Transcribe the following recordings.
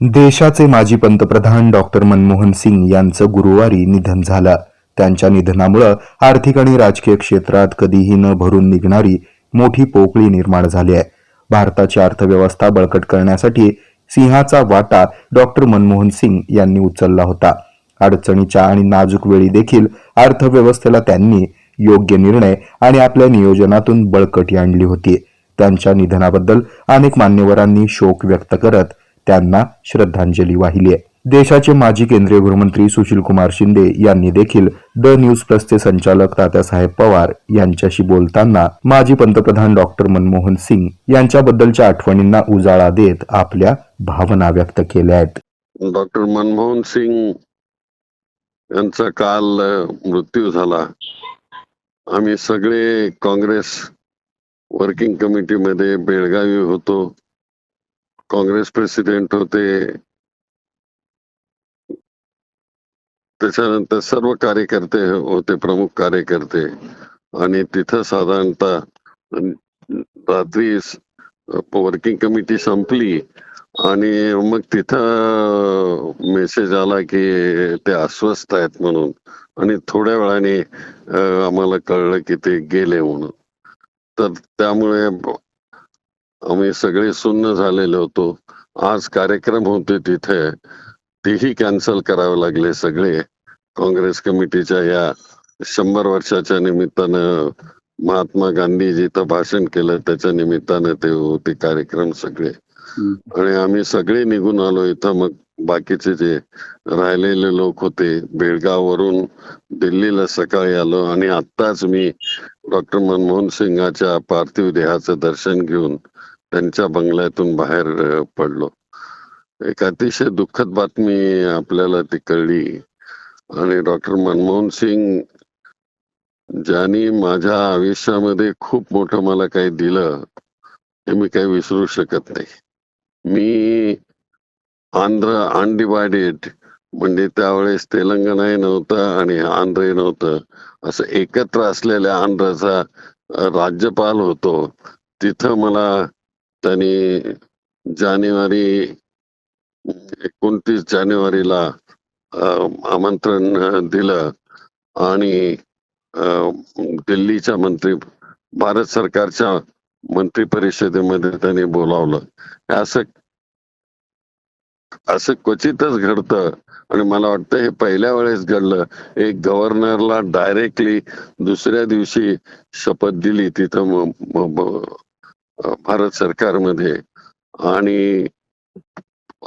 देशाचे माजी पंतप्रधान डॉक्टर मनमोहन सिंग यांचं गुरुवारी निधन झालं. त्यांच्या निधनामुळं आर्थिक आणि राजकीय क्षेत्रात कधीही न भरून निघणारी मोठी पोकळी निर्माण झाली आहे. भारताची अर्थव्यवस्था बळकट करण्यासाठी सिंहाचा वाटा डॉक्टर मनमोहन सिंग यांनी उचलला होता. अडचणीच्या आणि नाजूक वेळी देखील अर्थव्यवस्थेला त्यांनी योग्य निर्णय आणि आपल्या नियोजनातून बळकटी आणली होती. त्यांच्या निधनाबद्दल अनेक मान्यवरांनी शोक व्यक्त करत त्यांना श्रद्धांजली वाहिली आहे. देशाचे माजी केंद्रीय गृहमंत्री सुशील कुमार शिंदे यांनी देखील द न्यूज प्लसचे संचालक तात्यासाहेब पवार यांच्याशी बोलताना माजी पंतप्रधान डॉक्टर मनमोहन सिंग यांच्याबद्दलच्या आठवणींना उजाळा देत आपल्या भावना व्यक्त केल्या आहेत. डॉक्टर मनमोहन सिंग यांचा काल मृत्यू झाला. आम्ही सगळे काँग्रेस वर्किंग कमिटीमध्ये बेळगावी होतो. काँग्रेस प्रेसिडेंट होते त्याच्यानंतर सर्व कार्यकर्ते होते प्रमुख कार्यकर्ते आणि तिथं साधारणतः रात्री वर्किंग कमिटी संपली आणि मग तिथं मेसेज आला की ते अस्वस्थ आहेत म्हणून आणि थोड्या वेळाने आम्हाला कळलं की ते गेले म्हणून तर त्यामुळे आम्ही सगळे सुन्न झालेले होतो. आज कार्यक्रम होते तिथे. तेही कॅन्सल करावे लागले सगळे. काँग्रेस कमिटीच्या या शंभर वर्षाच्या निमित्तानं महात्मा गांधी जिथं भाषण केलं. त्याच्या निमित्तानं ते होते कार्यक्रम सगळे. आणि आम्ही सगळे निघून आलो इथं. मग बाकीचे जे राहिलेले लोक होते बेळगाववरून दिल्लीला सकाळी आलो. आणि आत्ताच मी डॉक्टर मनमोहन सिंगाच्या पार्थिव देहाचं दर्शन घेऊन त्यांच्या बंगल्यातून बाहेर पडलो. एक अतिशय दुःखद बातमी आपल्याला ती कळली. आणि डॉक्टर मनमोहन सिंग ज्यांनी माझ्या आयुष्यामध्ये खूप मोठं मला काही दिलं हे मी काही विसरू शकत नाही. मी आंध्र अनडिवायडेड म्हणजे त्यावेळेस तेलंगणाही नव्हतं आणि आंध्रही नव्हतं. असं एकत्र असलेल्या आंध्रचा राज्यपाल होतो. तिथं मला त्यांनी जानेवारी एकोणतीस जानेवारीला आमंत्रण दिलं आणि दिल्लीच्या मंत्री भारत सरकारच्या मंत्री परिषदेमध्ये त्यांनी बोलावलं. असं असं क्वचितच घडतं आणि मला वाटतं हे पहिल्या वेळेस घडलं. एक गव्हर्नरला डायरेक्टली दुसऱ्या दिवशी शपथ दिली. तिथं भारत सरकारमध्ये. आणि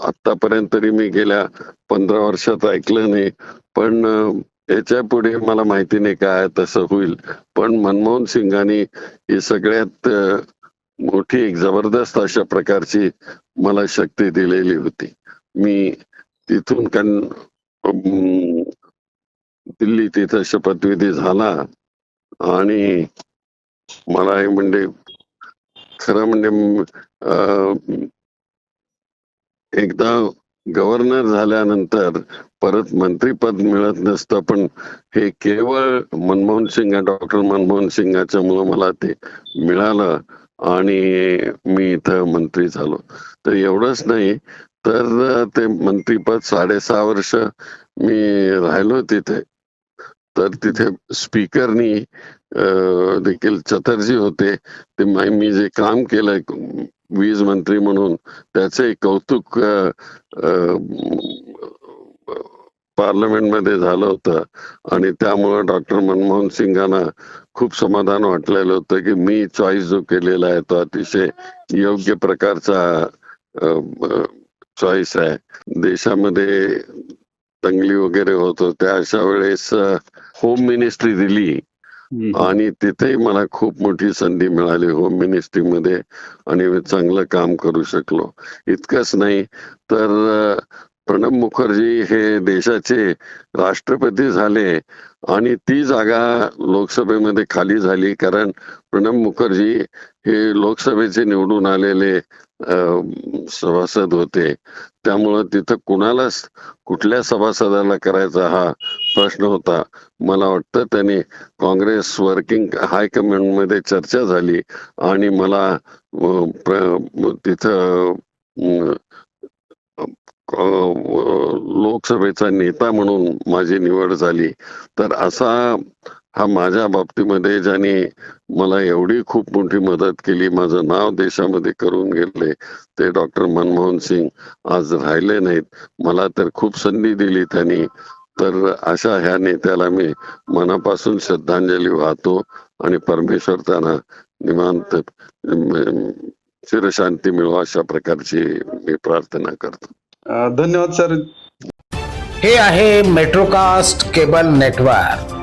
आतापर्यंत तरी मी गेल्या पंधरा वर्षात ऐकलं नाही. पण याच्यापुढे मला माहिती नाही काय तसं होईल. पण मनमोहन सिंगांनी ही सगळ्यात मोठी एक जबरदस्त अशा प्रकारची मला शक्ती दिलेली होती. मी तिथून कन दिल्ली तिथं शपथविधी झाला. आणि मला हे म्हणजे खरं म्हणजे एकदा गव्हर्नर झाल्यानंतर परत मंत्रीपद मिळत नसतं पण हे केवळ मनमोहन सिंग डॉक्टर मनमोहन सिंगाच्यामुळं मला ते मिळालं आणि मी इथं मंत्री झालो. तर एवढंच नाही तर ते मंत्रीपद साडेसहा वर्ष मी राहिलो तिथे. तर तिथे स्पीकरनी देखील चटर्जी होते. ते मी जे काम केलंय वीज मंत्री म्हणून त्याचे कौतुक पार्लमेंटमध्ये झालं होतं. आणि त्यामुळे डॉक्टर मनमोहन सिंगांना खूप समाधान वाटलेलं होतं की मी चॉईस जो केलेला आहे तो अतिशय योग्य प्रकारचा चॉईस आहे. देशामध्ये दंगली वगैरे होत होत्या अशा वेळेस होम मिनिस्ट्री दिली. आणि तिथेही मला खूप मोठी संधी मिळाली होम मिनिस्ट्रीमध्ये आणि मी चांगलं काम करू शकलो. इतकंच नाही तर प्रणब मुखर्जी हे देशाचे राष्ट्रपती झाले आणि ती जागा लोकसभेमध्ये खाली झाली. कारण प्रणब मुखर्जी हे लोकसभेचे निवडून आलेले सभासद होते. त्यामुळं तिथं कुणालाच कुठल्या सभासदाला करायचा हा प्रश्न होता. मला वाटतं त्यांनी काँग्रेस वर्किंग हायकमांडमध्ये चर्चा झाली आणि मला तिथं लोकसभेचा नेता म्हणून माझी निवड झाली. तर असा हा माझ्या बाबतीमध्ये ज्यांनी मला एवढी खूप मोठी मदत केली माझं नाव देशामध्ये करून गेले ते डॉक्टर मनमोहन सिंग आज राहिले नाहीत. मला तर खूप संधी दिली त्यांनी. तर अशा ह्या नेत्याला मी मनापासून श्रद्धांजली वाहतो आणि परमेश्वर त्यांना निवांत चिरशांती मिळवा अशा प्रकारची मी प्रार्थना करतो. धन्यवाद सर. हे आहे मेट्रोकास्ट केबल नेटवर्क.